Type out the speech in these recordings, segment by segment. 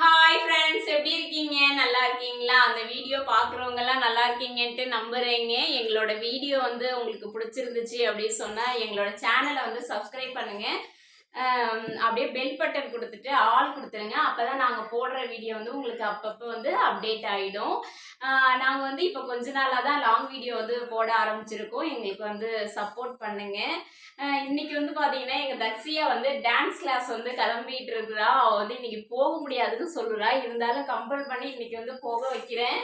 Hi friends எப்படி இருக்கீங்க? நல்லா இருக்கீங்களா? அந்த வீடியோ பார்க்குறவங்க எல்லாம் நல்லா இருக்கீங்கன்ட்டு நம்புறீங்க. எங்களோட வீடியோ வந்து உங்களுக்கு பிடிச்சிருந்துச்சு அப்படின்னு சொன்னா எங்களோட சேனலை வந்து சப்ஸ்கிரைப் பண்ணுங்க. அப்படியே பெல் பட்டன் கொடுத்துட்டு ஆள் கொடுத்துருங்க. அப்போ தான் நாங்கள் போடுற வீடியோ வந்து உங்களுக்கு அப்பப்போ வந்து அப்டேட் ஆகிடும் நாங்கள் வந்து இப்போ கொஞ்ச நாளாக தான் லாங் வீடியோ வந்து போட ஆரம்பிச்சிருக்கோம். எங்களுக்கு வந்து சப்போர்ட் பண்ணுங்க. இன்னைக்கு வந்து பார்த்தீங்கன்னா எங்கள் தக்ஷியா வந்து டான்ஸ் கிளாஸ் வந்து கிளம்பிட்டு இருக்கிறா. அவள் வந்து இன்னைக்கு போக முடியாதுன்னு சொல்லுறா இருந்தாலும் கம்பல் பண்ணி இன்னைக்கு வந்து போக வைக்கிறேன்.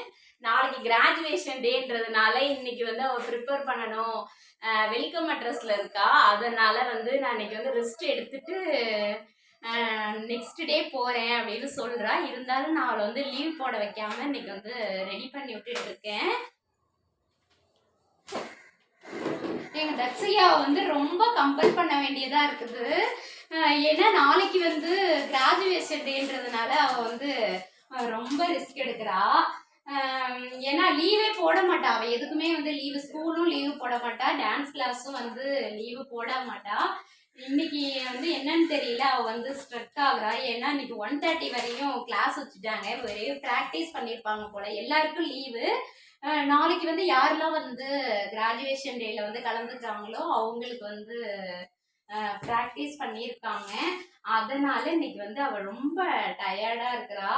நாளைக்கு கிராஜுவேஷன் டேன்றதுனால இன்னைக்கு வந்து அவள் ப்ரிப்பேர் பண்ணணும். வெல்கம் அட்ரஸ்ல இருக்கா? அதனால வந்து நான் இன்னைக்கு வந்து ரெஸ்ட் எடுத்துட்டு நெக்ஸ்ட் டே போறேன் அப்படின்னு சொல்றா. இருந்தாலும் நான் அவளை வந்து லீவ் போட வைக்காம இன்னைக்கு வந்து ரெடி பண்ணி விட்டுட்டு இருக்கேன். எங்க தட்சையாவை வந்து ரொம்ப கம்பல் பண்ண வேண்டியதா இருக்குது. ஏன்னா நாளைக்கு வந்து கிராஜுவேஷன் டேன்றதுனால அவ வந்து ரொம்ப ரிஸ்க் எடுக்கிறா. ஏன்னா லீவே போட மாட்டா. அவ எதுக்குமே வந்து லீவு ஸ்கூலும் லீவு போட மாட்டா. டான்ஸ் கிளாஸும் வந்து லீவு போட மாட்டா. இன்னைக்கு வந்து என்னன்னு தெரியல. அவ வந்து ஸ்ட்ரெக் ஆகுறா. ஏன்னா இன்னைக்கு ஒன் தேர்ட்டி வரையும் கிளாஸ் வச்சுட்டாங்க. ஒரே ப்ராக்டிஸ் பண்ணியிருப்பாங்க போல. எல்லாருக்கும் லீவு நாளைக்கு வந்து யாரெல்லாம் வந்து கிராஜுவேஷன் டேல வந்து கலந்துக்கிறாங்களோ அவங்களுக்கு வந்து ப்ராக்டிஸ் பண்ணியிருக்காங்க அதனால இன்னைக்கு வந்து அவள் ரொம்ப டயர்டாக இருக்கிறா.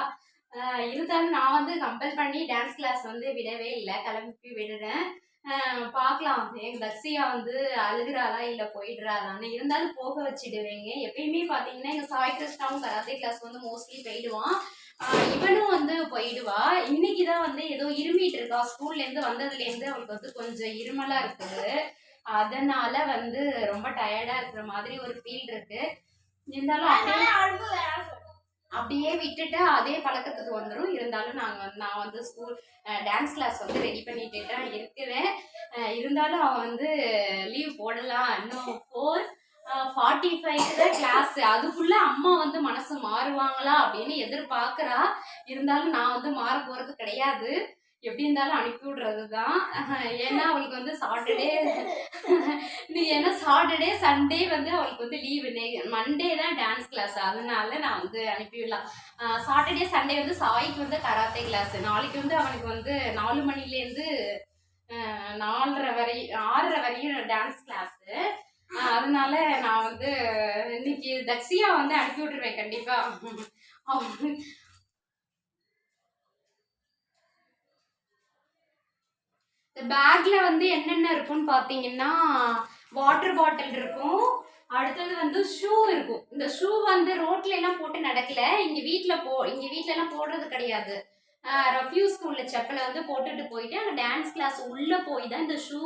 இருந்தாலும் நான் வந்து கம்பல் பண்ணி டான்ஸ் கிளாஸ் வந்து விடவே இல்லை. கிளம்பி விடுறேன். பார்க்கலாம் எங்க தக்ஷியா வந்து அழுகுறாளா இல்ல போயிடுறாளான்னு. இருந்தாலும் போக வச்சிடுவேங்க. எப்பயுமே பாத்தீங்கன்னா எங்க சாய் கிருஷ்ணாவும் கராத்தே கிளாஸ் வந்து மோஸ்ட்லி போயிடுவான். இவனும் வந்து போயிடுவா. இன்னைக்கு தான் வந்து ஏதோ இருமிட்டு இருக்கா. ஸ்கூல்ல இருந்து வந்ததுல இருந்து அவளுக்கு வந்து கொஞ்சம் இருமலா இருக்குது. அதனால வந்து ரொம்ப டயர்டா இருக்கிற மாதிரி ஒரு ஃபீல் இருக்கு. இருந்தாலும் அப்படியே விட்டுட்டு அதே பழக்கத்துக்கு வந்துடும் இருந்தாலும் நாங்கள் வந்து நான் வந்து ஸ்கூல் டான்ஸ் கிளாஸ் வந்து ரெடி பண்ணிட்டு தான் இருக்கிறேன். இருந்தாலும் அவன் வந்து லீவ் போடலாம். இன்னும் ஃபோர் ஃபார்ட்டி ஃபைவ் தான் கிளாஸ் அதுக்குள்ள அம்மா வந்து மனசு மாறுவாங்களா அப்படின்னு எதிர்பார்க்குறா. இருந்தாலும் நான் வந்து மாற போகிறது கிடையாது. எப்படி இருந்தாலும் அனுப்பி விடுறது தான் ஏன்னா அவளுக்கு வந்து சாட்டர்டே நீ ஏன்னா சாட்டர்டே சண்டே வந்து அவளுக்கு வந்து லீவு மண்டே தான் டான்ஸ் கிளாஸ் அதனால நான் வந்து அனுப்பிவிடலாம் சாட்டர்டே சண்டே வந்து சாய்க்கு வந்து கராத்தே கிளாஸ் நாளைக்கு வந்து அவனுக்கு வந்து நாலு மணிலேருந்து நாலரை வரை ஆறரை வரையும் டான்ஸ் கிளாஸு அதனால நான் வந்து இன்னைக்கு தக்ஷியா வந்து அனுப்பி விட்டுருவேன் கண்டிப்பா. இந்த பேக்ல வந்து என்னென்ன இருக்கும்னு பார்த்தீங்கன்னா வாட்டர் பாட்டில் இருக்கும். அடுத்தது வந்து ஷூ இருக்கும். இந்த ஷூ வந்து ரோட்ல எல்லாம் போட்டு நடக்கல. இங்க வீட்டுல போ இங்க வீட்டுல எல்லாம் போடுறது கிடையாது. ரஃப்யூஸ்க்கு உள்ள செப்பலை வந்து போட்டுட்டு போயிட்டு அங்கே டான்ஸ் கிளாஸ் உள்ள போய் தான் இந்த ஷூ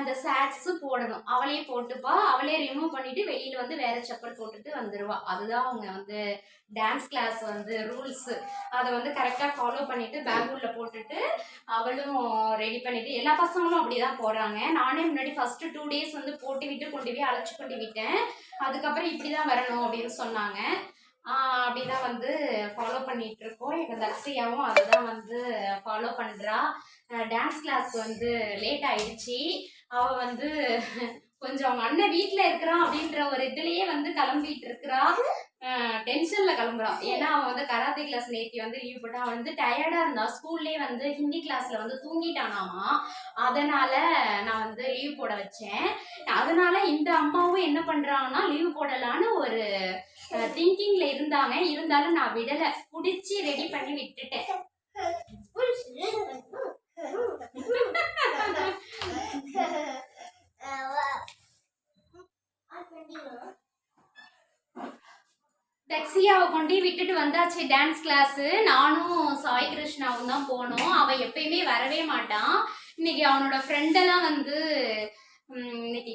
இந்த சாட்ஸ் போடணும். அவளே போட்டுப்பா. அவளே ரிமூவ் பண்ணிட்டு வெளியில வந்து வேற செப்பல் போட்டுட்டு வந்துருவா. அதுதான் அவங்க வந்து டான்ஸ் கிளாஸ் வந்து ரூல்ஸ் அதை வந்து கரெக்டாக ஃபாலோ பண்ணிட்டு பெங்களூரில் போட்டுட்டு அவளும் ரெடி பண்ணிட்டு எல்லா பசங்களும் அப்படிதான் போறாங்க. நானே முன்னாடி ஃபர்ஸ்ட் டூ டேஸ் வந்து போட்டு விட்டு கொண்டு போய் அழைச்சி கொண்டு விட்டேன். அதுக்கப்புறம் இப்படிதான் வரணும் அப்படின்னு சொன்னாங்க. அப்படிதான் வந்து ஃபாலோ பண்ணிட்டு இருக்கோம். எங்க தக்ஷியாவும் அதுதான் வந்து ஃபாலோ பண்றா. டான்ஸ் கிளாஸ் வந்து லேட் ஆயிடுச்சு. அவ வந்து கொஞ்சம் அவங்க அண்ணன் வீட்டில் இருக்கிறான் அப்படின்ற ஒரு இதுலயே வந்து கிளம்பிட்டு இருக்கிறா. டென்ஷன்ல கிளம்புறான் ஏன்னா அவன் வந்து கராத்தே கிளாஸ் நேத்தி வந்து லீவ் போட்டா அவன் வந்து டயர்டா இருந்தா ஸ்கூல்லே வந்து ஹிந்தி கிளாஸ்ல வந்து தூங்கிட்டானாமா. அதனால நான் வந்து லீவ் போட வச்சேன். அதனால இந்த அம்மாவும் என்ன பண்றாங்கன்னா லீவ் போடலான்னு ஒரு திங்கிங்ல இருந்தாங்க. இருந்தாலும் நான் விடல. புடிச்சு ரெடி பண்ணி விட்டுட்டேன். டெக்ஸியாவை கொண்டு விட்டுட்டு வந்தாச்சு டான்ஸ் கிளாஸு நானும் சாய் கிருஷ்ணாவும் தான் போனோம். அவன் எப்பயுமே வரவே மாட்டான். இன்னைக்கு அவனோட ஃப்ரெண்டெல்லாம் வந்து இன்னைக்கு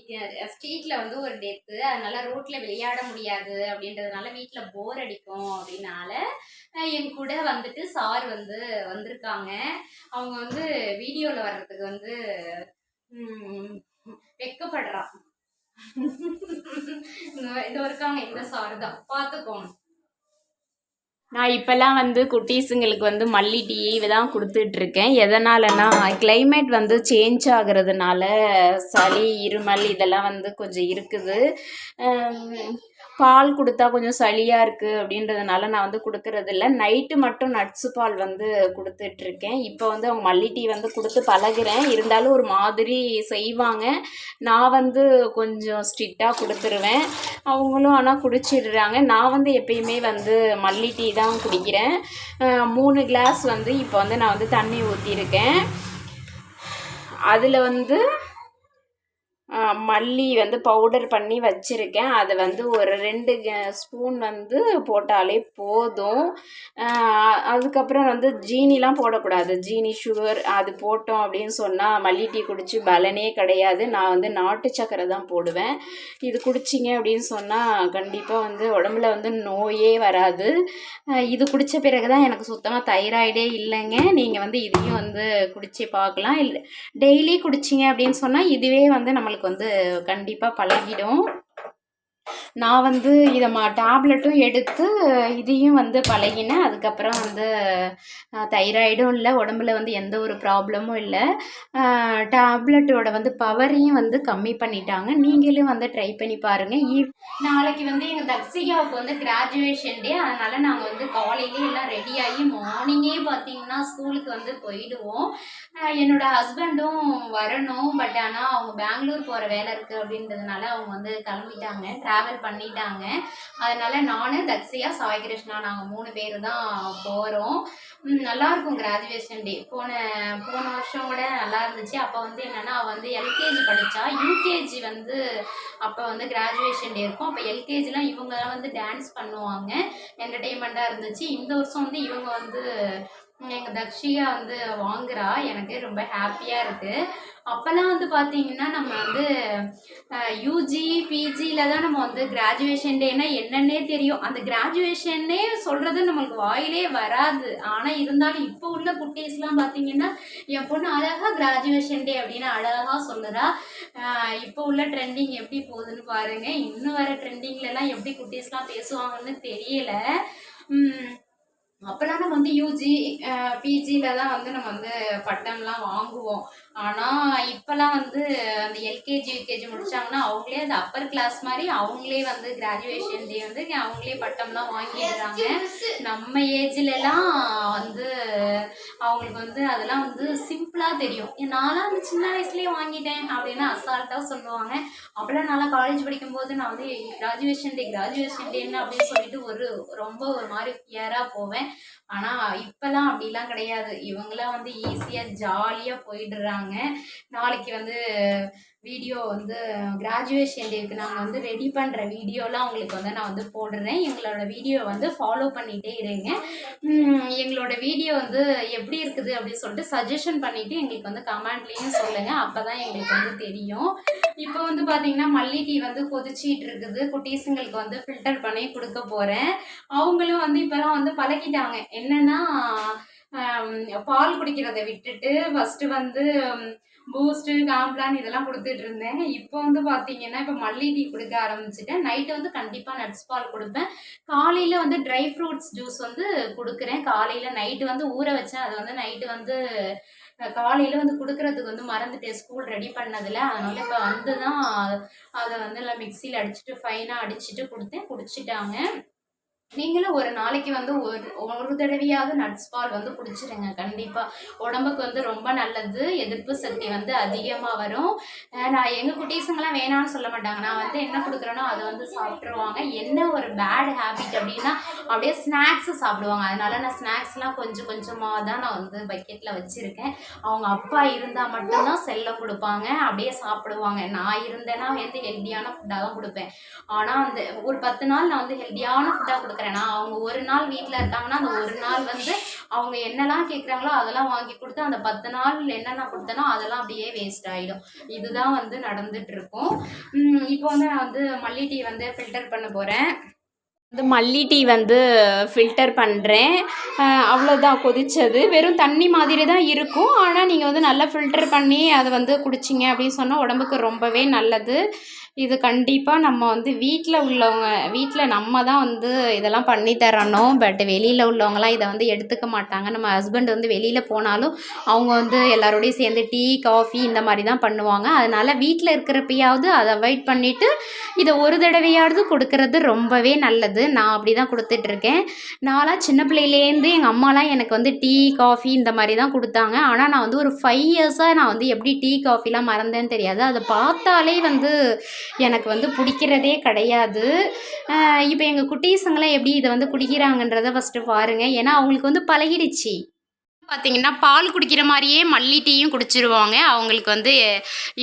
ஸ்ட்ரீட்ல வந்து ஒரு டெத்து அதனால ரோட்ல விளையாட முடியாது அப்படின்றதுனால வீட்டில் போர் அடிக்கும் அப்படின்னால என் கூட வந்துட்டு சார் வந்து வந்திருக்காங்க. அவங்க வந்து வீடியோவில் வர்றதுக்கு வந்து வெக்கப்படுறான். இது இருக்காங்க இந்த தான். பார்த்துக்கோங்க. நான் இப்போல்லாம் வந்து குட்டீஸுங்களுக்கு வந்து மல்லி டீ தான் கொடுத்துட்ருக்கேன். எதனாலனா கிளைமேட் வந்து சேஞ்ச் ஆகுறதுனால சளி இருமல் இதெல்லாம் வந்து கொஞ்சம் இருக்குது. பால் கொடுத்தா கொஞ்சம் சளியாக இருக்குது அப்படின்றதுனால நான் வந்து கொடுக்கறதில்ல. நைட்டு மட்டும் நட்ஸு பால் வந்து கொடுத்துட்ருக்கேன். இப்போ வந்து அவங்க மல்லி டீ வந்து கொடுத்து பழகுறேன். இருந்தாலும் ஒரு மாதிரி செய்வாங்க. நான் வந்து கொஞ்சம் ஸ்ட்ரிக்டாக கொடுத்துருவேன். அவங்களும் ஆனால் குடிச்சிடுறாங்க. நான் வந்து எப்பயுமே வந்து மல்லி டீ தான் குடிக்கிறேன். மூணு கிளாஸ் வந்து இப்போ வந்து நான் வந்து தண்ணி ஊற்றிருக்கேன் அதில் வந்து மல்லி வந்து பவுடர் பண்ணி வச்சுருக்கேன். அதை வந்து ஒரு ரெண்டு ஸ்பூன் வந்து போட்டாலே போதும். அதுக்கப்புறம் வந்து ஜீனிலாம் போடக்கூடாது. ஜீனி சுகர் அது போட்டோம் அப்படின்னு சொன்னால் மல்லி டீ குடித்து பலனே கிடையாது. நான் வந்து நாட்டு சக்கரை தான் போடுவேன். இது குடிச்சிங்க அப்படின்னு சொன்னால் கண்டிப்பாக வந்து உடம்புல வந்து நோயே வராது. இது குடித்த பிறகு தான் எனக்கு சுத்தமாக தைராய்டே இல்லைங்க. நீங்கள் வந்து இதையும் வந்து குடிச்சு பார்க்கலாம். இல்லை டெய்லி குடிச்சிங்க அப்படின்னு சொன்னால் இதுவே வந்து நம்மளுக்கு வந்து கண்டிப்பாக பழகிடும். நான் வந்து இதை மா டேப்லெட்டும் எடுத்து இதையும் வந்து பழகினேன். அதுக்கப்புறம் வந்து தைராய்டும் இல்லை உடம்புல வந்து எந்த ஒரு ப்ராப்ளமும் இல்லை. டேப்லெட்டோட வந்து பவரையும் வந்து கம்மி பண்ணிட்டாங்க. நீங்களும் வந்து ட்ரை பண்ணி பாருங்கள் ஈ நாளைக்கு வந்து எங்கள் தர்சிகாவுக்கு வந்து கிராஜுவேஷன் டே அதனால் நாங்கள் வந்து காலையிலே எல்லாம் ரெடியாகி மார்னிங்கே பார்த்தீங்கன்னா ஸ்கூலுக்கு வந்து போயிடுவோம். என்னோடய என்னோட ஹஸ்பண்டும் வரணும். பட் ஆனால் அவங்க பெங்களூர் போகிற வேலை இருக்குது அப்படின்றதுனால அவங்க வந்து கிளம்பிட்டாங்க. ட்ராவல் பண்ணிட்டாங்க. அதனால நானும் தக்ஷியா சாய் கிருஷ்ணா நாங்கள் மூணு பேர் தான் போகிறோம் நல்லா இருக்கும் கிராஜுவேஷன் டே போன போன வருஷம் கூட நல்லா இருந்துச்சு. அப்போ வந்து என்னன்னா வந்து எல்கேஜி படித்தா யூகேஜி வந்து அப்போ வந்து கிராஜுவேஷன் டே இருக்கும். அப்போ எல்கேஜிலாம் இவங்கலாம் வந்து டான்ஸ் பண்ணுவாங்க. என்டர்டெயின்மெண்ட்டாக இருந்துச்சு. இந்த வருஷம் வந்து இவங்க வந்து எங்கள் தக்ஷியா வந்து வாங்குறா. எனக்கு ரொம்ப ஹாப்பியாக இருக்குது அப்போல்லாம் வந்து பார்த்தீங்கன்னா நம்ம வந்து யூஜி பிஜியில் தான் நம்ம வந்து கிராஜுவேஷன் டேனா என்னன்னே தெரியும். அந்த கிராஜுவேஷன்னே சொல்கிறது நம்மளுக்கு வாயிலே வராது. ஆனால் இருந்தாலும் இப்போ உள்ள குட்டீஸ்லாம் பார்த்தீங்கன்னா என் பொண்ணு அழகாக கிராஜுவேஷன் டே அப்படின்னு அழகாக சொல்லுறா. இப்போ உள்ள ட்ரெண்டிங் எப்படி போகுதுன்னு பாருங்க. இன்னும் வர ட்ரெண்டிங்லலாம் எப்படி குட்டீஸ்லாம் பேசுவாங்கன்னு தெரியல. உம் அப்போல்லாம் நம்ம வந்து யூஜி பிஜியில் தான் வந்து நம்ம வந்து பட்டம்லாம் வாங்குவோம். ஆனால் இப்போல்லாம் வந்து அந்த எல்கேஜி யூகேஜி முடிச்சாங்கன்னா அவங்களே அந்த அப்பர் கிளாஸ் மாதிரி அவங்களே வந்து கிராஜுவேஷன் டே வந்து அவங்களே பட்டம்லாம் வாங்கிடுறாங்க. நம்ம ஏஜ்லலாம் வந்து அவங்களுக்கு வந்து அதெல்லாம் வந்து சிம்பிளாக தெரியும். ஏன் நான்லாம் வந்து சின்ன வயசுலேயே வாங்கிட்டேன் அப்படின்னு அசால்ட்டாக சொல்லுவாங்க. அப்போல்லாம் நல்லா காலேஜ் படிக்கும்போது நான் வந்து கிராஜுவேஷன் டே கிராஜுவேஷன் டேன்னு அப்படின்னு சொல்லிட்டு ஒரு ரொம்ப ஒரு மாதிரி ஃபியராக போவேன். ஆனால் இப்போல்லாம் அப்படிலாம் கிடையாது. இவங்களாம் வந்து ஈஸியாக ஜாலியாக போயிடுறாங்க. நாளைக்கு வந்து வீடியோ வந்து கிராஜுவேஷன் டேக்கு நாங்கள் வந்து ரெடி பண்ணுற வீடியோலாம் உங்களுக்கு வந்து நான் வந்து போடுறேன். எங்களோட வீடியோ வந்து ஃபாலோ பண்ணிகிட்டே இருங்க. எங்களோட வீடியோ வந்து எப்படி இருக்குது அப்படின்னு சொல்லிட்டு சஜஷன் பண்ணிவிட்டு எங்களுக்கு வந்து கமெண்ட்லேயும் சொல்லுங்கள் அப்போ தான் எங்களுக்கு வந்து தெரியும். இப்போ வந்து பார்த்தீங்கன்னா மல்லி டீ வந்து கொதிச்சிட்டு இருக்குது. குட்டீஸுங்களுக்கு வந்து ஃபில்டர் பண்ணி கொடுக்க போகிறேன் அவங்களும் வந்து இப்போலாம் வந்து பழகிட்டாங்க. என்னன்னா பால் குடிக்கிறதை விட்டுட்டு ஃபஸ்ட்டு வந்து பூஸ்ட்டு காம்ப்ளான் இதெல்லாம் கொடுத்துட்டு இருந்தேன் இப்போ வந்து பார்த்தீங்கன்னா இப்போ மல்லி டீ கொடுக்க ஆரம்பிச்சிட்டேன். நைட்டு வந்து கண்டிப்பாக நட்ஸ் பால் கொடுப்பேன். காலையில் வந்து ட்ரை ஃப்ரூட்ஸ் ஜூஸ் வந்து கொடுக்குறேன். காலையில் நைட்டு வந்து ஊற வச்சேன். அது வந்து நைட்டு வந்து காலையில் வந்து கொடுக்குறதுக்கு வந்து மறந்துட்டேன். ஸ்கூல் ரெடி பண்ணதில். அதனால் இப்போ வந்து தான் அதை வந்து எல்லாம் மிக்சியில் அடிச்சுட்டு ஃபைனாக அடிச்சுட்டு கொடுத்தேன். குடிச்சிட்டாங்க. நீங்களும் ஒரு நாளைக்கு வந்து ஒரு ஒரு தடவையாவது நட்ஸ் பால் வந்து குடிச்சிருங்க. கண்டிப்பாக உடம்புக்கு வந்து ரொம்ப நல்லது. எதிர்ப்பு சக்தி வந்து அதிகமாக வரும். நான் எங்கள் குட்டீஸுங்கெல்லாம் வேணாம்னு சொல்ல மாட்டாங்க. நான் வந்து என்ன கொடுக்குறேனோ அதை வந்து சாப்பிட்ருவாங்க என்ன ஒரு பேட் ஹேபிட் அப்படின்னா அப்படியே ஸ்நாக்ஸு சாப்பிடுவாங்க. அதனால நான் ஸ்நாக்ஸ்லாம் கொஞ்சம் கொஞ்சமாக தான் நான் வந்து பக்கெட்டில் வச்சுருக்கேன். அவங்க அப்பா இருந்தால் மட்டும்தான் செல்லை கொடுப்பாங்க. அப்படியே சாப்பிடுவாங்க. நான் இருந்தேன்னா வந்து ஹெல்த்தியான ஃபுட்டாக தான் கொடுப்பேன். ஆனால் அந்த ஒரு பத்து நாள் நான் வந்து ஹெல்த்தியான ஃபுட்டாக கொடுப்பேன் நான் அவங்க ஒரு நாள் வீட்டில் இருக்காங்கன்னா அந்த ஒரு நாள் வந்து அவங்க என்னெல்லாம் கேட்குறாங்களோ அதெல்லாம் வாங்கி கொடுத்து அந்த பத்து நாள் என்னென்ன கொடுத்தனோ அதெல்லாம் அப்படியே வேஸ்ட் ஆகிடும் இதுதான் வந்து நடந்துட்டு இருக்கும். இப்போ வந்து நான் வந்து மல்லி டீ வந்து ஃபில்டர் பண்ண போகிறேன் வந்து மல்லி டீ வந்து ஃபில்டர் பண்ணுறேன் அவ்வளோதான் கொதிச்சது. வெறும் தண்ணி மாதிரி தான் இருக்கும். ஆனால் நீங்கள் வந்து நல்லா ஃபில்டர் பண்ணி அதை வந்து குடிச்சிங்க அப்படின்னு சொன்னால் உடம்புக்கு ரொம்பவே நல்லது. இது கண்டிப்பாக நம்ம வந்து வீட்டில் உள்ளவங்க வீட்டில் நம்ம தான் வந்து இதெல்லாம் பண்ணி தரணும். பட் வெளியில் உள்ளவங்களாம் இதை வந்து எடுத்துக்க மாட்டாங்க. நம்ம ஹஸ்பண்ட் வந்து வெளியில் போனாலும் அவங்க வந்து எல்லாரோடையும் சேர்ந்து டீ காஃபி இந்த மாதிரி தான் பண்ணுவாங்க. அதனால் வீட்டில் இருக்கிறப்பயாவது அதை அவாய்ட் பண்ணிவிட்டு இதை ஒரு தடவையாவது கொடுக்கறது ரொம்பவே நல்லது. நான் அப்படி தான் கொடுத்துட்ருக்கேன் நான்லாம் சின்ன பிள்ளையிலேருந்து எங்கள் அம்மாலாம் எனக்கு வந்து டீ காஃபி இந்த மாதிரி தான் கொடுத்தாங்க. ஆனால் நான் வந்து ஒரு ஃபைவ் இயர்ஸாக நான் வந்து எப்படி டீ காஃபிலாம் மறந்தேன்னு தெரியாது. அதை பார்த்தாலே வந்து எனக்கு வந்து பிடிக்கிறதே கிடையாது. இப்போ எங்கள் குட்டீஸுங்களாம் எப்படி இதை வந்து குடிக்கிறாங்கன்றதை ஃபஸ்ட்டு பாருங்கள் ஏன்னா அவங்களுக்கு வந்து பழகிடுச்சு. பார்த்தீங்கன்னா பால் குடிக்கிற மாதிரியே மல்லி டீயும் குடிச்சிருவாங்க. அவங்களுக்கு வந்து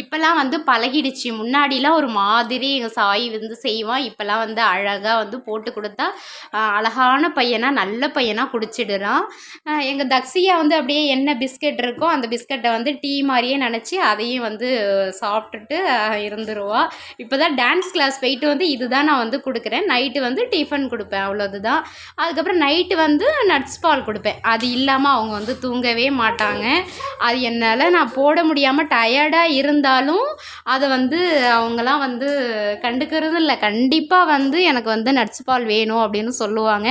இப்போல்லாம் வந்து பழகிடுச்சு. முன்னாடிலாம் ஒரு மாதிரி எங்கள் சாய் வந்து செய்வான். இப்போல்லாம் வந்து அழகாக வந்து போட்டு கொடுத்தா அழகான பையனாக நல்ல பையனாக குடிச்சிடுறான். எங்கள் தக்ஸியா வந்து அப்படியே என்ன பிஸ்கட் இருக்கோ அந்த பிஸ்கட்டை வந்து டீ மாதிரியே நினச்சி அதையும் வந்து சாப்பிட்டுட்டு இருந்துருவா. இப்போ தான் டான்ஸ் கிளாஸ் போயிட்டு வந்து இதுதான் நான் வந்து கொடுக்குறேன். நைட்டு வந்து டிஃபன் கொடுப்பேன். அவ்வளோதுதான் அதுக்கப்புறம் நைட்டு வந்து நட்ஸ் பால் கொடுப்பேன். அது இல்லாமல் அவங்க வந்து தூங்கவே மாட்டாங்க. அது என்னால் நான் போட முடியாமல் டயர்டாக இருந்தாலும் அதை வந்து அவங்களாம் வந்து கண்டுக்கிறது இல்லை. கண்டிப்பாக வந்து எனக்கு வந்து நட்ஸ் பால் வேணும் அப்படின்னு சொல்லுவாங்க.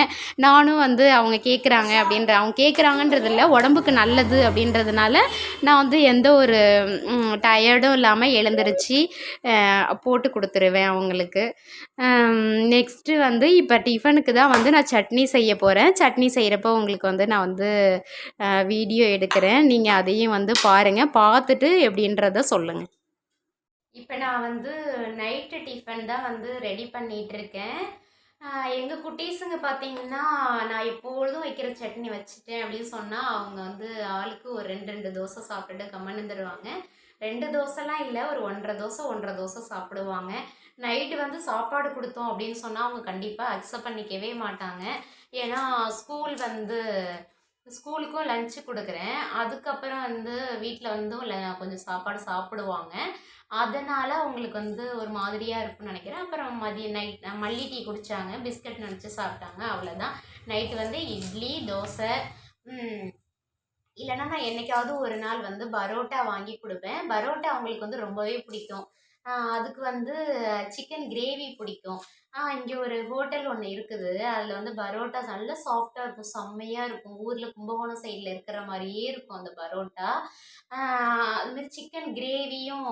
நானும் வந்து அவங்க கேட்குறாங்க அப்படின்ற அவங்க கேட்குறாங்கன்றது இல்லை. உடம்புக்கு நல்லது அப்படின்றதுனால நான் வந்து எந்த ஒரு டயர்டும் இல்லாமல் எழுந்திருச்சு போட்டு கொடுத்துருவேன் அவங்களுக்கு. நெக்ஸ்ட்டு வந்து இப்போ டிஃபனுக்கு தான் வந்து நான் சட்னி செய்ய போகிறேன் சட்னி செய்கிறப்போ உங்களுக்கு வந்து நான் வந்து வீடியோ எடுக்கிறேன். நீங்கள் அதையும் வந்து பாருங்கள் பார்த்துட்டு எப்படின்றத சொல்லுங்கள் இப்போ நான் வந்து நைட்டு டிஃபன் தான் வந்து ரெடி பண்ணிகிட்டு இருக்கேன் எங்கள் குட்டீஸுங்க பார்த்தீங்கன்னா நான் எப்பொழுதும் வைக்கிற சட்னி வச்சுட்டேன் அப்படின்னு சொன்னால் அவங்க வந்து ஆளுக்கு ஒரு ரெண்டு ரெண்டு தோசை சாப்பிட்டுட்டு கம்மன்னு தருவாங்க ரெண்டு தோசைலாம் இல்லை ஒரு ஒன்றரை தோசை ஒன்றரை தோசை சாப்பிடுவாங்க. நைட்டு வந்து சாப்பாடு கொடுத்தோம் அப்படின்னு சொன்னால் அவங்க கண்டிப்பாக அக்செப்ட் பண்ணிக்கவே மாட்டாங்க. ஏன்னா ஸ்கூல் வந்து ஸ்கூலுக்கும் லஞ்சு கொடுக்குறேன். அதுக்கப்புறம் வந்து வீட்டில் வந்து கொஞ்சம் சாப்பாடு சாப்பிடுவாங்க. அதனால் அவங்களுக்கு வந்து ஒரு மாதிரியாக இருக்கும்னு நினைக்கிறேன். அப்புறம் மதியம் நைட் மல்லி டீ குடித்தாங்க பிஸ்கட் நினச்சி சாப்பிட்டாங்க. அவ்வளோதான் நைட்டு வந்து இட்லி தோசை இல்லைன்னா நான் என்னைக்காவது ஒரு நாள் வந்து பரோட்டா வாங்கி கொடுப்பேன். பரோட்டா அவங்களுக்கு வந்து ரொம்பவே பிடிக்கும். அதுக்கு வந்து சிக்கன் கிரேவி பிடிக்கும். இங்கே ஒரு ஹோட்டல் ஒன்று இருக்குது. அதில் வந்து பரோட்டா நல்ல சாஃப்டாக இருக்கும். செம்மையாக இருக்கும். ஊரில் கும்பகோணம் சைடில் இருக்கிற மாதிரியே இருக்கும் அந்த பரோட்டா. அதுமாரி சிக்கன் கிரேவியும்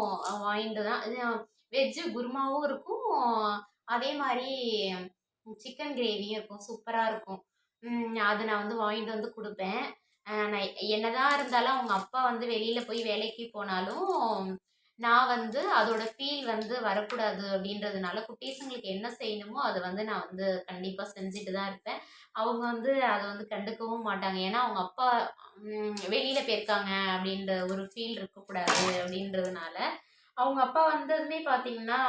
வாங்கிட்டு தான் வெஜ்ஜு குருமாவும் இருக்கும். அதே மாதிரி சிக்கன் கிரேவியும் இருக்கும். சூப்பராக இருக்கும். அதை நான் வந்து வாங்கிட்டு வந்து கொடுப்பேன். நான் என்னதான் இருந்தாலும் அவங்க அப்பா வந்து வெளியில் போய் வேலைக்கு போனாலும் நான் வந்து அதோட ஃபீல் வந்து வரக்கூடாது அப்படின்றதுனால குட்டீஸுங்களுக்கு என்ன செய்யணுமோ அதை வந்து நான் வந்து கண்டிப்பாக செஞ்சுட்டு தான் இருப்பேன். அவங்க வந்து அதை வந்து கண்டுக்கவும் மாட்டாங்க. ஏன்னா அவங்க அப்பா வெளியில் போயிருக்காங்க அப்படின்ற ஒரு ஃபீல் இருக்கக்கூடாது அப்படின்றதுனால அவங்க அப்பா வந்ததுமே பார்த்தீங்கன்னா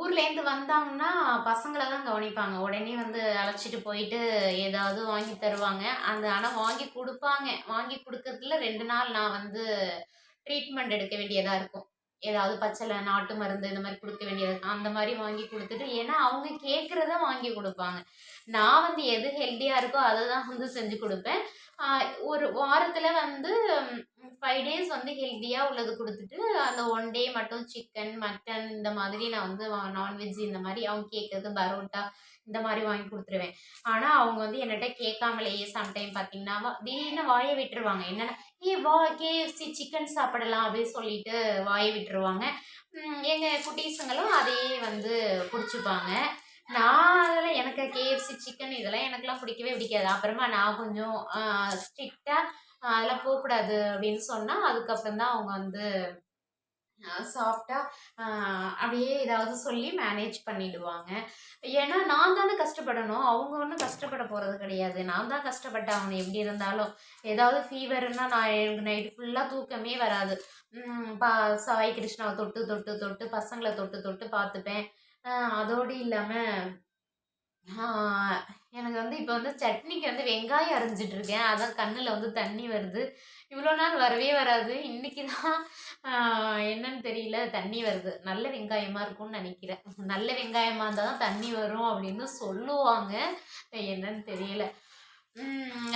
ஊர்லேருந்து வந்தாங்கன்னா பசங்களை தான் கவனிப்பாங்க. உடனே வந்து அழைச்சிட்டு போயிட்டு ஏதாவது வாங்கி தருவாங்க. அந்த ஆனால் வாங்கி கொடுப்பாங்க. வாங்கி கொடுக்கறதுல ரெண்டு நாள் நான் வந்து ட்ரீட்மெண்ட் எடுக்க வேண்டியதாக இருக்கும். ஏதாவது பச்சளை நாட்டு மருந்து இந்த மாதிரி கொடுக்க வேண்டியது அந்த மாதிரி வாங்கி கொடுத்துட்டு ஏன்னா அவங்க கேட்குறத வாங்கி கொடுப்பாங்க. நான் வந்து எது ஹெல்த்தியாக இருக்கோ அதை தான் வந்து செஞ்சு கொடுப்பேன். ஒரு வாரத்தில் வந்து ஃபைவ் டேஸ் வந்து ஹெல்த்தியாக உள்ளது கொடுத்துட்டு அந்த ஒன் டே மட்டும் சிக்கன் மட்டன் இந்த மாதிரி நான் வந்து நான்வெஜ் இந்த மாதிரி அவங்க கேட்குறது பரோட்டா இந்த மாதிரி வாங்கி கொடுத்துருவேன். ஆனால் அவங்க வந்து என்னட்ட கேட்காமலேயே சம்டைம் பார்த்தீங்கன்னா வா- திடீர்னு வாயை விட்டுருவாங்க. என்னென்ன ஏ வா கேஎஃப்சி சிக்கன் சாப்பிடலாம் அப்படின்னு சொல்லிட்டு வாயை விட்டுருவாங்க. எங்கள் குட்டீஸுங்களும் அதையே வந்து பிடிச்சிப்பாங்க நான் அதெல்லாம் எனக்கு கேஎஃப்சி சிக்கன் இதெல்லாம் எனக்குலாம் பிடிக்கவே பிடிக்காது. அப்புறமா நான் கொஞ்சம் ஸ்ட்ரிக்டாக அதெல்லாம் போகக்கூடாது அப்படின்னு சொன்னால் அதுக்கப்புறம் தான் அவங்க வந்து சாஃப்டாக அப்படியே ஏதாவது சொல்லி மேனேஜ் பண்ணிடுவாங்க. ஏன்னா நான் தானே கஷ்டப்படணும். அவங்க ஒன்றும் கஷ்டப்பட போகிறது கிடையாது. நான் தான் கஷ்டப்பட்டேன். அவனை எப்படி இருந்தாலும். ஏதாவது ஃபீவர்னா நான் எனக்கு நைட் ஃபுல்லாக தூக்கமே வராது. பா சாய் கிருஷ்ணாவை தொட்டு தொட்டு தொட்டு பசங்களை தொட்டு தொட்டு பார்த்துப்பேன். அதோடு இல்லாமல் எனக்கு வந்து இப்போ வந்து சட்னிக்கு வந்து வெங்காயம் அரைஞ்சிட்டு இருக்கேன். அதான் கண்ணில் வந்து தண்ணி வருது. இவ்வளோ நாள் வரவே வராது. இன்னைக்கு தான் என்னன்னு தெரியல. தண்ணி வருது. நல்ல வெங்காயமாக இருக்கும்னு நினைக்கிறேன். நல்ல வெங்காயமாக இருந்தால் தான் தண்ணி வரும் அப்படின்னு சொல்லுவாங்க. என்னன்னு தெரியல.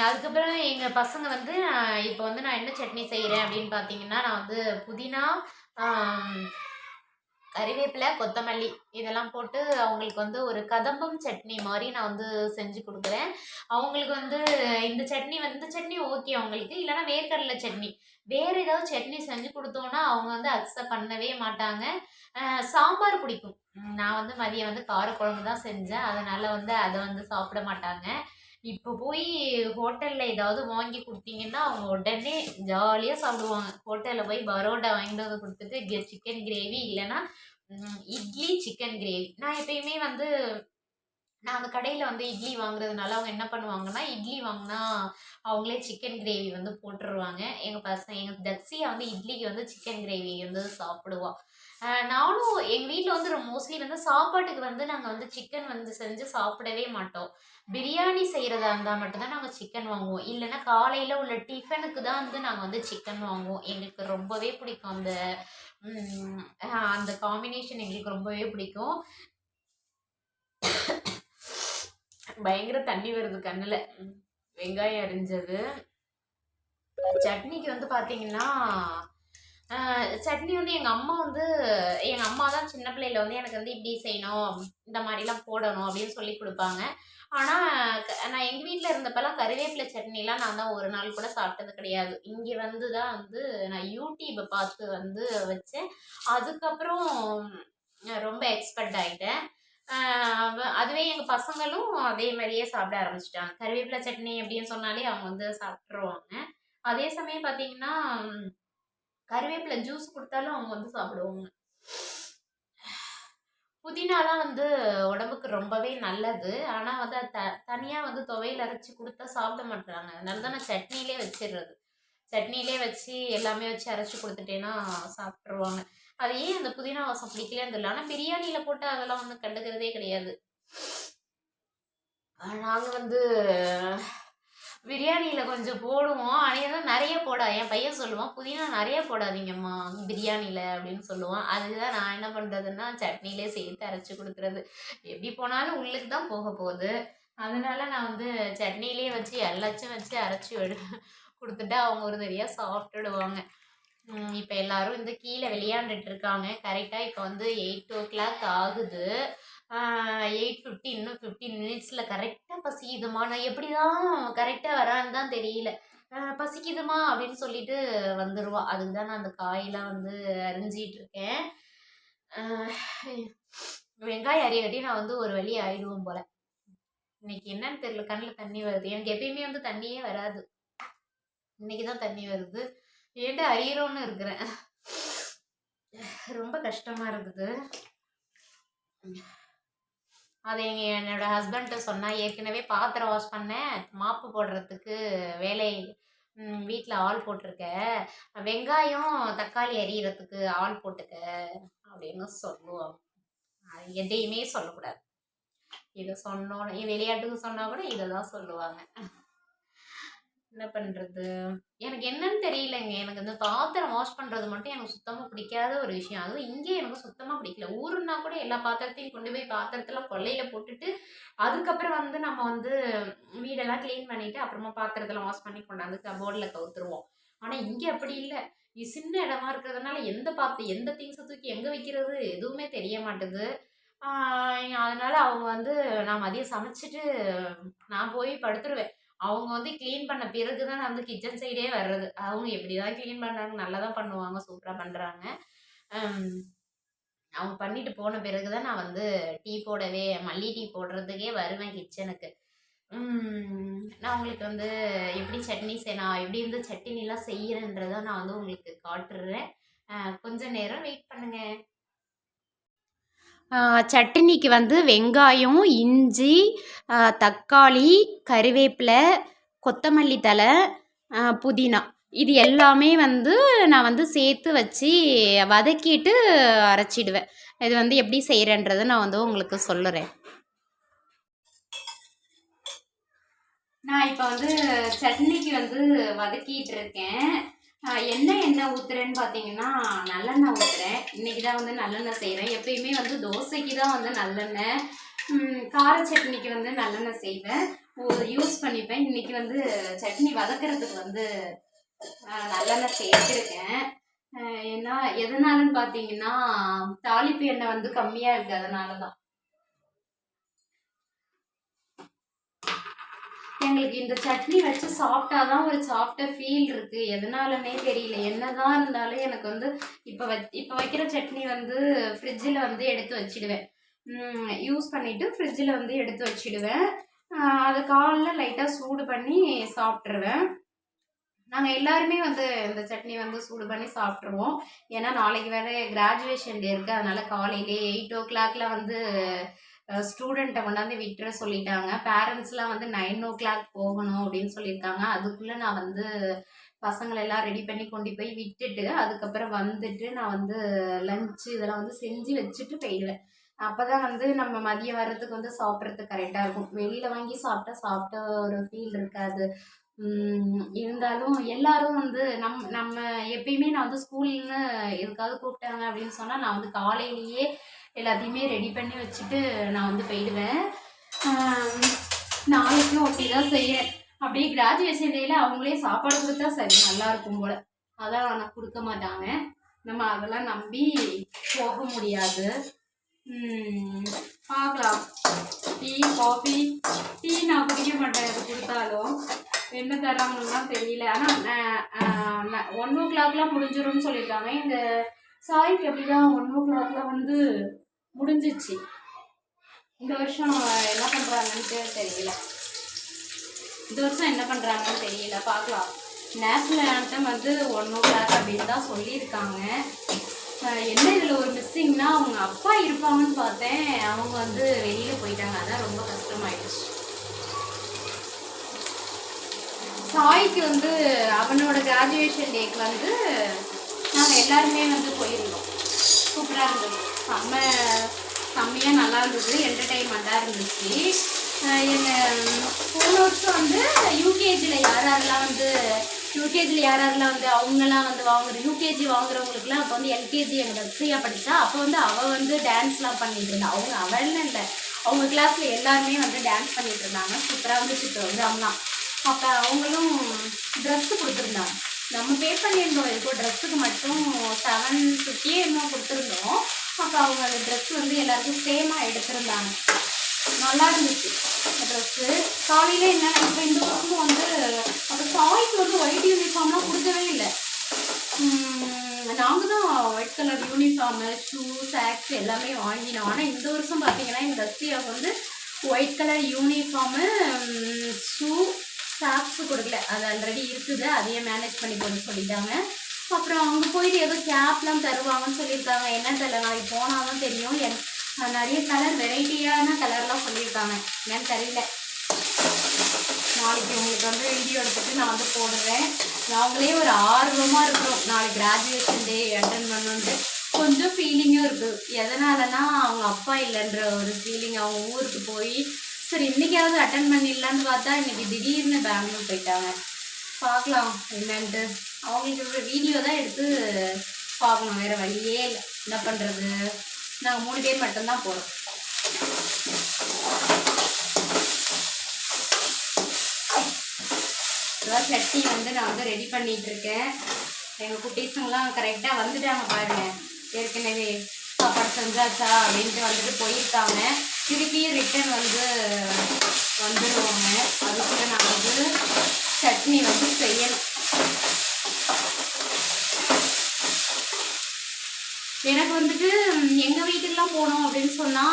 அதுக்கப்புறம் எங்கள் பசங்க வந்து இப்போ வந்து நான் என்ன சட்னி செய்கிறேன் அப்படின்னு பார்த்தீங்கன்னா நான் வந்து புதினா கறிவேப்பிலை கொத்தமல்லி இதெல்லாம் போட்டு அவங்களுக்கு வந்து ஒரு கதம்பம் சட்னி மாதிரி நான் வந்து செஞ்சு கொடுக்குறேன். அவங்களுக்கு வந்து இந்த சட்னி வந்து சட்னி ஓகே அவங்களுக்கு. இல்லைனா வேர்க்கடலை சட்னி. வேறு ஏதாவது சட்னி செஞ்சு கொடுத்தோன்னா அவங்க வந்து அக்செப்ட் பண்ணவே மாட்டாங்க. சாம்பார் பிடிக்கும். நான் வந்து மதியம் வந்து காரக்குழம்பு தான் செஞ்சேன். அதனால் வந்து அதை வந்து சாப்பிட மாட்டாங்க. இப்போ போய் ஹோட்டலில் ஏதாவது வாங்கி கொடுத்தீங்கன்னா அவங்க உடனே ஜாலியாக சாப்பிடுவாங்க. ஹோட்டலில் போய் பரோட்டா வாங்கிட்டு வந்து கொடுத்துட்டு சிக்கன் கிரேவி இல்லைன்னா இட்லி சிக்கன் கிரேவி நான் எப்பயுமே வந்து நான் அந்த கடையில் வந்து இட்லி வாங்குறதுனால அவங்க என்ன பண்ணுவாங்கன்னா இட்லி வாங்கினா அவங்களே சிக்கன் கிரேவி வந்து போட்டுருவாங்க. எங்கள் பசங்க எங்கள் தக்ஸியா வந்து இட்லிக்கு வந்து சிக்கன் கிரேவி வந்து சாப்பிடுவோம் நானும் எங்கள் வீட்டில் வந்து மோஸ்ட்லி வந்து சாப்பாட்டுக்கு வந்து நாங்கள் வந்து சிக்கன் வந்து செஞ்சு சாப்பிடவே மாட்டோம். பிரியாணி செய்கிறதா இருந்தால் மட்டும்தான் நாங்கள் சிக்கன் வாங்குவோம். இல்லைன்னா காலையில் உள்ள டிஃபனுக்கு தான் வந்து நாங்கள் வந்து சிக்கன் வாங்குவோம். எங்களுக்கு ரொம்பவே பிடிக்கும் அந்த அந்த காம்பினேஷன் எங்களுக்கு ரொம்பவே பிடிக்கும். பயங்கர தண்ணி வருது கண்ணில். வெங்காயம் அரிஞ்சது. சட்னிக்கு வந்து பார்த்தீங்கன்னா சட்னி வந்து எங்கள் அம்மா வந்து எங்கள் அம்மா தான் சின்ன பிள்ளையில வந்து எனக்கு வந்து இப்படி செய்யணும் இந்த மாதிரிலாம் போடணும் அப்படின்னு சொல்லி கொடுப்பாங்க. ஆனால் நான் எங்கள் வீட்டில் இருந்தப்பெல்லாம் கருவேப்பிலை சட்னிலாம் நான் தான் ஒரு நாள் கூட சாப்பிட்டது கிடையாது. இங்கே வந்து தான் வந்து நான் யூடியூப்பை பார்த்து வந்து வச்சேன். அதுக்கப்புறம் ரொம்ப எக்ஸ்பர்ட் ஆகிட்டேன் அதுவே எங்கள் பசங்களும் அதே மாதிரியே சாப்பிட ஆரம்பிச்சிட்டாங்க. கருவேப்பிலை சட்னி அப்படின்னு சொன்னாலே அவங்க வந்து சாப்பிட்ருவாங்க அதே சமயம் பார்த்தீங்கன்னா கருவேப்பிலை ஜூஸ் கொடுத்தாலும் அவங்க வந்து சாப்பிடுவாங்க. புதினாலாம் வந்து உடம்புக்கு ரொம்பவே நல்லது. ஆனால் வந்து த தனியாக வந்து துவையில் அரைச்சி கொடுத்தா சாப்பிட மாட்டாங்க அதனால தான் நான் சட்னியிலே வச்சிடுறது சட்னிலே வச்சு எல்லாமே வச்சு அரைச்சி கொடுத்துட்டேன்னா சாப்பிட்ருவாங்க அது ஏன் அந்த புதினா வாசம் பிடிக்கலன்னு தெரியல. ஆனால் பிரியாணியில் போட்டு அதெல்லாம் வந்து கண்டுக்கிறதே கிடையாது. நாங்கள் வந்து பிரியாணியில் கொஞ்சம் போடுவோம். ஆனால் தான் நிறைய போடா. என் பையன் சொல்லுவான் புதினா நிறைய போடாதீங்கம்மா பிரியாணியில் அப்படின்னு சொல்லுவான். அதுதான் நான் என்ன பண்ணுறதுன்னா சட்னிலே சேர்த்து அரைச்சி கொடுக்குறது. எப்படி போனாலும் உள்ளுக்கு தான் போக போகுது. அதனால நான் வந்து சட்னிலே வச்சு எல்லாச்சும் வச்சு அரைச்சி விடு கொடுத்துட்டு அவங்க ஒரு நிறையா சாப்பிட்டுடுவாங்க இப்போ எல்லாரும் இந்த கீழே விளையாண்டுட்டு இருக்காங்க. கரெக்டாக இப்போ வந்து எயிட் ஓ கிளாக் ஆகுது. எயிட் ஃபிஃப்டி இன்னும் ஃபிஃப்டீன் மினிட்ஸில் கரெக்டாக பசிக்குதுமா நான் எப்படி தான் கரெக்டாக வரான்னு தான் தெரியல. பசிக்குதுமா அப்படின்னு சொல்லிட்டு வந்துடுவா அதுக்கு தான் நான் அந்த காயெல்லாம் வந்து அரிஞ்சிட்டு இருக்கேன். வெங்காயம் அரியகட்டி நான் வந்து ஒரு வழி ஆயிடுவோம் போல. இன்னைக்கு என்னன்னு தெரியல. கண்ணில் தண்ணி வருது. எனக்கு எப்பயுமே வந்து தண்ணியே வராது. இன்னைக்கு தான் தண்ணி வருது. ஏன்டா அரியரோன்னு இருக்கிறேன். ரொம்ப கஷ்டமா இருக்குது. அது என்னோடய ஹஸ்பண்ட்ட சொன்னால் ஏற்கனவே பாத்திரம் வாஷ் பண்ணேன் மாப்பு போடுறதுக்கு வேலை வீட்டில் ஆள் போட்டிருக்க. வெங்காயம் தக்காளி அரியறதுக்கு ஆள் போட்டுக்க அப்படின்னு சொல்லுவோம். அது எதையுமே சொல்லக்கூடாது. இதை சொன்னோன்னு விளையாட்டுக்கு சொன்னால் கூட இதை தான் சொல்லுவாங்க. என்ன பண்ணுறது எனக்கு என்னன்னு தெரியலங்க. எனக்கு இந்த பாத்திரம் வாஷ் பண்ணுறது மட்டும் எனக்கு சுத்தமாக பிடிக்காத ஒரு விஷயம். அதுவும் இங்கே எனக்கு சுத்தமாக பிடிக்கல. ஊருன்னா கூட எல்லா பாத்திரத்தையும் கொண்டு போய் பாத்திரத்தில் கொல்லையில் போட்டுட்டு அதுக்கப்புறம் வந்து நம்ம வந்து வீடெல்லாம் க்ளீன் பண்ணிவிட்டு அப்புறமா பாத்திரத்தெல்லாம் வாஷ் பண்ணி கொண்டாந்து கபோர்டில் கவுத்துருவோம். ஆனால் இங்கே அப்படி இல்லை. இது சின்ன இடமா இருக்கிறதுனால எந்த பாத்து எந்த திங்ஸை தூக்கி எங்கே வைக்கிறது? எதுவுமே தெரிய மாட்டுது. அதனால அவங்க வந்து நான் மதியம் சமைச்சிட்டு நான் போய் படுத்துருவேன். அவங்க வந்து க்ளீன் பண்ண பிறகு தான் நான் வந்து கிச்சன் சைடே வர்றது. அவங்க எப்படி தான் க்ளீன் பண்ணுறாங்க நல்லா தான் பண்ணுவாங்க சூப்பராக பண்ணுறாங்க அவங்க பண்ணிட்டு போன பிறகு தான் நான் வந்து டீ போடவே மல்லி டீ போடுறதுக்கே வருவேன் கிச்சனுக்கு நான் உங்களுக்கு வந்து எப்படி சட்னி செய் நான் எப்படி இருந்து சட்னிலாம் செய்கிறேன்றதை நான் வந்து உங்களுக்கு காட்டுறேன். கொஞ்சம் கொஞ்ச நேரம் வெயிட் பண்ணுங்கள் சட்னிக்கு வந்து வெங்காயம் இஞ்சி தக்காளி கருவேப்பிலை கொத்தமல்லி தழை புதினா. இது எல்லாமே வந்து நான் வந்து சேர்த்து வச்சு வதக்கிட்டு அரைச்சிடுவேன். இது வந்து எப்படி செய்கிறேன்றதை நான் வந்து உங்களுக்கு சொல்லுறேன். நான் இப்போ வந்து சட்னிக்கு வந்து வதக்கிட்டு இருக்கேன். என்ன எண்ணெய் ஊற்றுறேன்னு பார்த்தீங்கன்னா நல்லெண்ணெய் ஊற்றுறேன் இன்றைக்கி தான் வந்து நல்லெண்ணெய் செய்கிறேன் எப்பயுமே வந்து தோசைக்கு தான் வந்து நல்லெண்ணெய் கார சட்னிக்கு வந்து நல்லெண்ணெய் செய்வேன். யூஸ் பண்ணிப்பேன். இன்னைக்கு வந்து சட்னி வதக்கிறதுக்கு வந்து நல்லெண்ணெய் சேர்த்துருக்கேன். ஏன்னா எதனாலன்னு பார்த்தீங்கன்னா தாளிப்பு எண்ணெய் வந்து கம்மியாக இருக்குது அதனால தான் எங்களுக்கு இந்த சட்னி வச்சு சாப்பிட்டாதான் ஒரு சாப்பிட்ட ஃபீல் இருக்கு. எதனாலுமே தெரியல. என்னதான் இருந்தாலும் எனக்கு வந்து இப்போ வ இப்போ வைக்கிற சட்னி வந்து ஃப்ரிட்ஜில் வந்து எடுத்து வச்சிடுவேன். யூஸ் பண்ணிட்டு ஃப்ரிட்ஜில் வந்து எடுத்து வச்சிடுவேன். அது காலைல லைட்டாக சூடு பண்ணி சாப்பிட்ருவேன் நாங்கள் எல்லாருமே வந்து இந்த சட்னி வந்து சூடு பண்ணி சாப்பிட்ருவோம் ஏன்னா நாளைக்கு வேறு கிராஜுவேஷன் டே இருக்குது அதனால காலையிலே எயிட் ஓ கிளாக்ல வந்து ஸ்டூடெண்ட்டை கொண்டாந்து விட்டுற சொல்லிட்டாங்க. பேரண்ட்ஸ்லாம் வந்து நைன் ஓ கிளாக் போகணும் அப்படின்னு சொல்லியிருக்காங்க. அதுக்குள்ளே நான் வந்து பசங்களை எல்லாம் ரெடி பண்ணி கொண்டு போய் விட்டுட்டு அதுக்கப்புறம் வந்துட்டு நான் வந்து லஞ்சு இதெல்லாம் வந்து செஞ்சு வச்சுட்டு போயிடுவேன். அப்போ தான் வந்து நம்ம மதியம் வர்றதுக்கு வந்து சாப்பிட்றதுக்கு கரெக்டாக இருக்கும். வெளியில் வாங்கி சாப்பிட்டா சாப்பிட்ட ஒரு ஃபீல் இருக்காது. இருந்தாலும் எல்லாரும் வந்து நம் நம்ம எப்பயுமே நான் வந்து ஸ்கூல்னு எதுக்காவது கூப்பிட்டாங்க அப்படின்னு சொன்னால் நான் வந்து காலையிலேயே எல்லாத்தையுமே ரெடி பண்ணி வச்சுட்டு நான் வந்து போயிடுவேன். நாளைக்கும் அப்படி தான் செய்யறேன். அப்படியே கிராஜுவேஷன் டேல அவங்களே சாப்பாடு கொடுத்தா சரி நல்லா இருக்கும் போல. அதான் ஆனால் கொடுக்க மாட்டாங்க. நம்ம அதெல்லாம் நம்பி போக முடியாது. பார்க்கலாம். டீ காஃபி டீ நான் குடிக்க மாட்டேன். அது கொடுத்தாலும் என்ன தராங்கன்னா தெரியல. ஆனால் ஒன் ஓ கிளாக்லாம் முடிஞ்சிடும்னு சொல்லியிருக்காங்க. இந்த சாய்க்கு எப்படிதான் ஒன் ஓ கிளாக்லாம் வந்து முடிஞ்சிச்சு. இந்த வருஷம் என்ன பண்ணுறாங்கன்ட்டு தெரியல. இந்த வருஷம் என்ன பண்ணுறாங்கன்னு தெரியல. பார்க்கலாம். நேஷனல் ஆண்டம் வந்து ஒன் ஓ கிளாக் அப்படின்னு தான் சொல்லியிருக்காங்க. என்ன இதில் ஒரு மிஸ்ஸிங்னா அவங்க அப்பா இருப்பாங்கன்னு பார்த்தேன். அவங்க வந்து வெளியில் போயிட்டாங்க. அதான் ரொம்ப கஷ்டமாயிடுச்சு. சாய்க்கு வந்து அவனோட கிராஜுவேஷன் டேக்கு வந்து நாங்கள் எல்லாருமே வந்து போயிருந்தோம். சூப்பராக இருந்தது செம்ம செம்மையாக நல்லா இருந்தது என்டர்டெயின்மெண்ட்டாக இருந்துச்சு. எங்கள் போன வருஷம் வந்து யூகேஜியில் யார் யாரெல்லாம் வந்து யூகேஜியில் யார் யாரெல்லாம் வந்து அவங்கெல்லாம் வந்து வாங்குற யூகேஜி வாங்குறவங்களுக்குலாம் அப்போ வந்து எல்கேஜி எங்களை ஃப்ரீயாக படித்தா அப்போ வந்து அவள் வந்து டான்ஸ்லாம் பண்ணிட்டு இருந்தா. அவங்க அவள்னு இல்லை. அவங்க கிளாஸில் எல்லாருமே வந்து டான்ஸ் பண்ணிட்டு இருந்தாங்க. சூப்பராக இருந்துச்சு ப்ரோக்ராம்லாம் அப்போ அவங்களும் ட்ரெஸ்ஸு கொடுத்துருந்தாங்க. நம்ம பே பண்ணியிருந்தோம் இதுக்கு ட்ரெஸ்ஸுக்கு மட்டும் செவன் ஃபிஃப்டியே இன்னும் கொடுத்துருந்தோம். அப்போ அவங்க அந்த ட்ரெஸ் வந்து எல்லாருக்கும் சேமாக எடுத்திருந்தாங்க. நல்லா இருந்துச்சு. அந்த ட்ரெஸ்ஸு காலையில் என்ன இப்போ இந்த வருஷமும் வந்து அப்போ சாய்க்கு வந்து ஒயிட் யூனிஃபார்ம்லாம் கொடுக்கவே இல்லை. நாங்கள் தான் white colour uniform shoe socks எல்லாமே வாங்கினோம். ஆனால் இந்த வருஷம் பார்த்தீங்கன்னா இந்த தஸ்தியாவுக்கு வந்து white colour uniform shoe socks கொடுக்கல. அது ஆல்ரெடி இருக்குது. அதையே மேனேஜ் பண்ணி போட சொல்லிட்டாங்க. அப்புறம் அங்கே போயிட்டு ஏதோ கேப்லாம் தருவாங்கன்னு சொல்லியிருக்காங்க. என்ன தெரியல நாளைக்கு போனால் தான் தெரியும். என் நிறைய கலர் வெரைட்டியான கலர்லாம் சொல்லியிருக்காங்க. என்னன்னு தெரியல. நாளைக்கு உங்களுக்கு வந்து வீடியோ எடுத்துட்டு நான் வந்து போடுறேன். நாங்களே ஒரு ஆர்வமாக இருக்கிறோம் நாளைக்கு கிராஜுவேஷன் டே அட்டன் பண்ணணுன்ட்டு கொஞ்சம் ஃபீலிங்கும் இருக்குது எதனாலனா அவங்க அப்பா இல்லைன்ற ஒரு ஃபீலிங் அவங்க ஊருக்கு போய் சரி இன்னைக்காவது அட்டன் பண்ணிடலான்னு பார்த்தா இன்றைக்கி திடீர்னு பெங்களூர் போயிட்டாங்க. பார்க்கலாம் என்னன்ட்டு. அவங்களுக்கு வீடியோ தான் எடுத்து பார்க்கணும். வேறு வழியே இல்லை. என்ன பண்ணுறது நாங்கள் மூணு பேர் மட்டும்தான் போகிறோம் அதான் சட்னி வந்து நான் வந்து ரெடி பண்ணிட்டு இருக்கேன். எங்கள் குட்டீஸுங்கெல்லாம் கரெக்டாக வந்துட்டாங்க பாருங்க. ஏற்கனவே சாப்பாடு செஞ்சாச்சா அப்படின்ட்டு வந்துட்டு போயிருக்காங்க. திருப்பியும் ரிட்டர்ன் வந்து வந்துடுவாங்க அதுக்குள்ள நான் வந்து சட்னி வந்து செய்யணும். எனக்கு வந்துட்டு எங்கள் எங்க வீட்டுக்கெல்லாம் போனோம் அப்படின்னு சொன்னா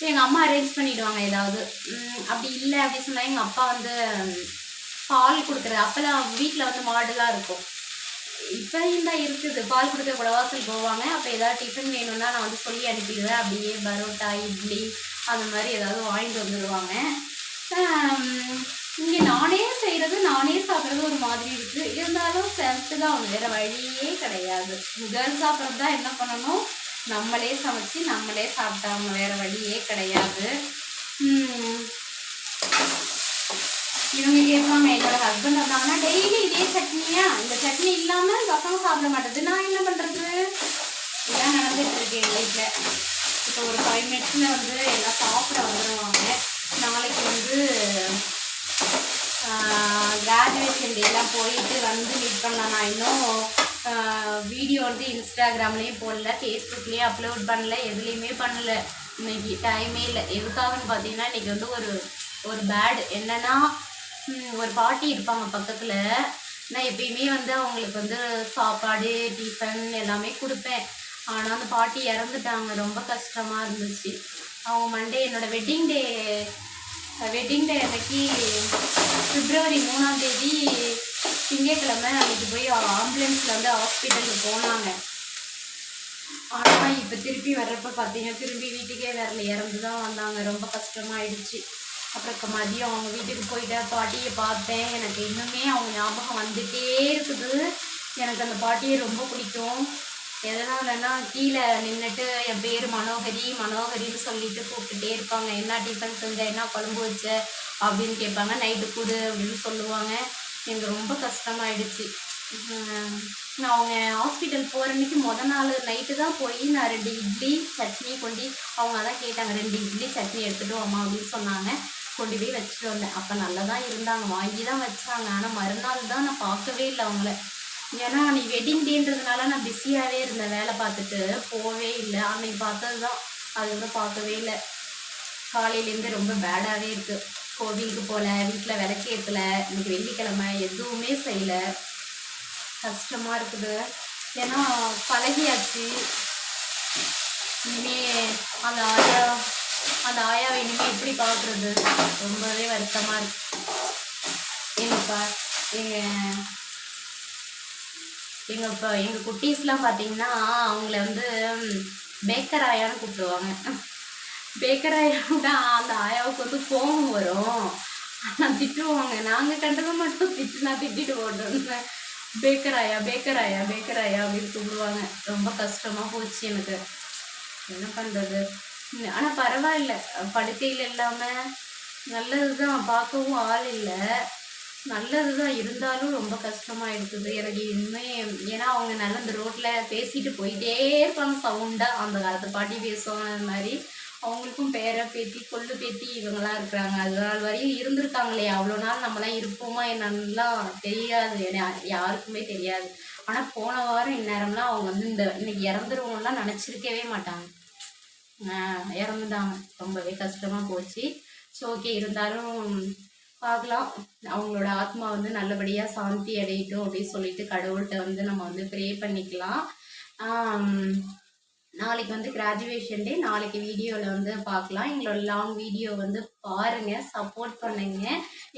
எங்கள் எங்க அம்மா அரேஞ்ச் பண்ணிடுவாங்க ஏதாவது. அப்படி இல்லை அப்படின்னு சொன்னா எங்க அப்பா வந்து பால் கொடுக்குறது. அப்பெல்லாம் வீட்டில் வந்து மாடுலாம் இருக்கும். இப்பயும் தான் இருக்குது. பால் கொடுக்க குடவாசல் போவாங்க. அப்போ ஏதாவது டிஃபன் வேணும்னா நான் வந்து சொல்லி அனுப்பிடுவேன். அப்படியே பரோட்டா இட்லி அந்த மாதிரி ஏதாவது வாங்கிட்டு வந்துடுவாங்க இங்கே நானே செய்கிறது நானே சாப்பிட்றது ஒரு மாதிரி இருக்குது. இருந்தாலும் சேர்த்து தான் வேறு வழியே கிடையாது. முதல் சாப்பிட்றது தான் என்ன பண்ணணும்? நம்மளே சமைச்சு நம்மளே சாப்பிட்டாங்க வேறு வழியே கிடையாது. இவங்க கேட்பாங்க என்னோட ஹஸ்பண்ட் வந்தாங்கன்னா டெய்லி இதே சட்னியா? இந்த சட்னி இல்லாம பசங்க சாப்பிட மாட்டேது. நான் என்ன பண்றது? இதெல்லாம் நடந்துட்டு இருக்கு எங்க இப்போ ஒரு ஃபைவ் மினிட்ஸில் வந்து எல்லாம் சாப்பிட வந்துடுவாங்க நாளைக்கு வந்து கிராஜுவேஷன் டேலாம் போயிட்டு வந்து மீட் பண்ணலாம். நான் இன்னும் வீடியோ வந்து இன்ஸ்டாகிராம்லேயும் போடல ஃபேஸ்புக்லேயும் அப்லோட் பண்ணல எதுலேயுமே பண்ணல. இன்னைக்கு டைமே இல்லை. எதுக்காகன்னு பார்த்தீங்கன்னா இன்றைக்கி வந்து ஒரு ஒரு பேடு என்னென்னா ஒரு பாட்டி இருப்பாங்க பக்கத்தில். நான் எப்பயுமே வந்து அவங்களுக்கு வந்து சாப்பாடு டிஃபன் எல்லாமே கொடுப்பேன். ஆனால் அந்த பாட்டி இறந்துட்டாங்க. ரொம்ப கஷ்டமாக இருந்துச்சு. அவங்க மண்டே என்னோட வெட்டிங் டே வெட்டிங் டே அன்னைக்கு பிப்ரவரி மூணாம் தேதி திங்கட்கிழமை அன்னைக்கு போய் ஆம்புலன்ஸில் வந்து ஹாஸ்பிட்டலுக்கு போனாங்க. ஆனால் இப்போ திருப்பி வர்றப்ப பார்த்தீங்கன்னா திரும்பி வீட்டுக்கே வரல. இறந்து தான் வந்தாங்க. ரொம்ப கஷ்டமாயிடுச்சு. அப்புறம் மதியம் அவங்க வீட்டுக்கு போயிட்டேன் பாட்டியை பார்த்தேன். எனக்கு இன்னுமே அவங்க ஞாபகம் வந்துகிட்டே இருக்குது. எனக்கு அந்த பாட்டியை ரொம்ப பிடிக்கும். எதனாலன்னா கீழே நின்றுட்டு என் பேர் மனோகரி மனோகரின்னு சொல்லிட்டு கூப்பிட்டுட்டே இருப்பாங்க. என்ன டிஃபன் செஞ்ச என்ன குழம்பு வச்ச அப்படின்னு கேட்பாங்க. நைட்டு கூடு அப்படின்னு சொல்லுவாங்க. எனக்கு ரொம்ப கஷ்டமாயிடுச்சு. நான் அவங்க ஹாஸ்பிட்டல் போகிற அன்னைக்கு மொதல் நாள் நைட்டு தான் போய் நான் ரெண்டு இட்லி சட்னி கொண்டு அவங்க அதான் கேட்டாங்க. ரெண்டு இட்லி சட்னி எடுத்துகிட்டு வாமா அப்படின்னு சொன்னாங்க. கொண்டு போய் வச்சுட்டு வந்தேன். அப்போ நல்லா தான் இருந்தாங்க. வாங்கி தான் வச்சாங்க. ஆனால் மறுநாள் தான் நான் பார்க்கவே இல்லை அவங்கள. ஏன்னா நீ வெட்டிங் டேன்றதுனால நான் பிஸியாகவே இருந்தேன். வேலை பார்த்துட்டு போகவே இல்லை. அன்னைக்கு பார்த்தது தான் அதுக்கப்புறம் பார்க்கவே இல்லை. காலையிலேருந்து ரொம்ப பேடாகவே இருக்குது கோவிலுக்கு போகல வீட்டில் விளக்கு இன்னைக்கு வெள்ளிக்கிழமை. எதுவுமே செய்யலை. கஷ்டமாக இருக்குது. ஏன்னா பழகியாச்சு. இனிமே அந்த ஆயா அந்த ஆயாவை இனிமேல் எப்படி பார்க்குறது? ரொம்பவே வருத்தமாக இருக்கு. எங்கப்பா எங்கள் எங்கள் இப்போ எங்கள் குட்டீஸ்லாம் பார்த்தீங்கன்னா அவங்கள வந்து பேக்கர் ஆயான்னு கூப்பிடுவாங்க பேக்கர் ஆயாவுக்கு அந்த ஆயாவுக்கு வந்து கோபம் வரும். ஆனால் திட்டுவாங்க. நாங்கள் கண்டதை மட்டும் திட்டு நான் திட்டிட்டு போட்டோம் பேக்கர் ஆயா பேக்கர் ஆயா பேக்கர் ஆயா அப்படின்னு கூப்பிடுவாங்க. ரொம்ப கஷ்டமாக போச்சு எனக்கு. என்ன பண்ணுறது ஆனால் பரவாயில்ல. படுக்கையில் இல்லாமல் நல்லது தான் பார்க்கவும் ஆள் இல்லை. நல்லது தான் இருந்தாலும் ரொம்ப கஷ்டமாக இருக்குது. எனக்கு இன்னுமே ஏன்னா அவங்க நல்லா இந்த ரோட்டில் பேசிட்டு போயிட்டே இருப்பாங்க. சவுண்டாக அந்த காலத்து பாட்டி பேசுவாங்க. அந்த மாதிரி அவங்களுக்கும் பேர பேத்தி கொள்ளு பேத்தி இவங்கெல்லாம் இருக்கிறாங்க. அது நாள் வரையும் இருந்திருக்காங்களே. அவ்வளோ நாள் நம்மளாம் இருப்போமா என்னன்னுலாம் தெரியாது. யாருக்குமே தெரியாது. ஆனால் போன வாரம் இந்நேரம்லாம் அவங்க வந்து இந்த இன்னைக்கு இறந்துருவோம்லாம் நினச்சிருக்கவே மாட்டாங்க. இறந்துட்டாங்க. ரொம்பவே கஷ்டமாக போச்சு. ஸோ ஓகே இருந்தாலும் பார்க்கலாம். அவங்களோட ஆத்மா வந்து நல்லபடியாக சாந்தி அடையட்டும் அப்படின்னு சொல்லிட்டு கடவுள்கிட்ட வந்து நம்ம வந்து ப்ரே பண்ணிக்கலாம். நாளைக்கு வந்து கிராஜுவேஷன் டே நாளைக்கு வீடியோவில் வந்து பார்க்கலாம். எங்களோட லாங் வீடியோ வந்து பாருங்கள் சப்போர்ட் பண்ணுங்க.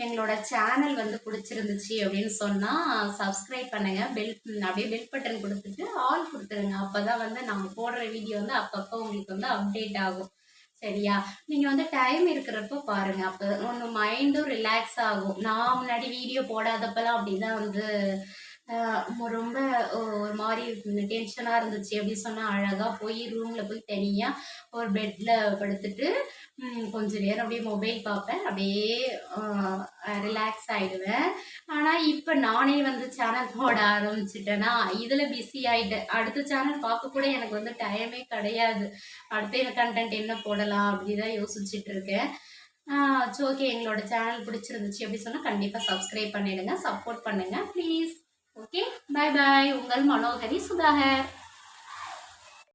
எங்களோட சேனல் வந்து பிடிச்சிருந்துச்சு அப்படின்னு சொன்னால் சப்ஸ்கிரைப் பண்ணுங்கள் பெல் அப்படியே பெல் பட்டன் கொடுத்துட்டு ஆல் கொடுத்துருங்க. அப்போ தான் வந்து நம்ம போடுற வீடியோ வந்து அப்பப்போ உங்களுக்கு வந்து அப்டேட் ஆகும். சரியா? நீங்கள் வந்து டைம் இருக்கிறப்போ பாருங்க. அப்போ ஒன்று மைண்டும் ரிலாக்ஸ் ஆகும். நான் முன்னாடி வீடியோ போடாதப்பெல்லாம் அப்படி தான் வந்து ரொம்ப ஒரு மாதிரி டென்ஷனாக இருந்துச்சு. அப்படி சொன்னால் அழகாக போய் ரூமில் போய் தனியாக ஒரு பெட்டில் படுத்துட்டு கொஞ்ச நேரம் அப்படியே மொபைல் பார்ப்பேன். அப்படியே ரிலாக்ஸ் ஆகிடுவேன் ஆனால் இப்போ நானே வந்து சேனல் போட ஆரம்பிச்சிட்டேன்னா இதில் பிஸி ஆகிட்டேன் அடுத்த சேனல் பார்க்க கூட எனக்கு வந்து டைமே கிடையாது. அடுத்த என்ன கண்டென்ட் என்ன போடலாம் அப்படி தான் யோசிச்சுட்டு இருக்கேன். ஓகே எங்களோட சேனல் பிடிச்சிருந்துச்சு அப்படி சொன்னால் கண்டிப்பாக சப்ஸ்கிரைப் பண்ணிடுங்க சப்போர்ட் பண்ணுங்கள் ப்ளீஸ் ஓகே பை பாய் உங்கள் மனோகரி சுதாகர்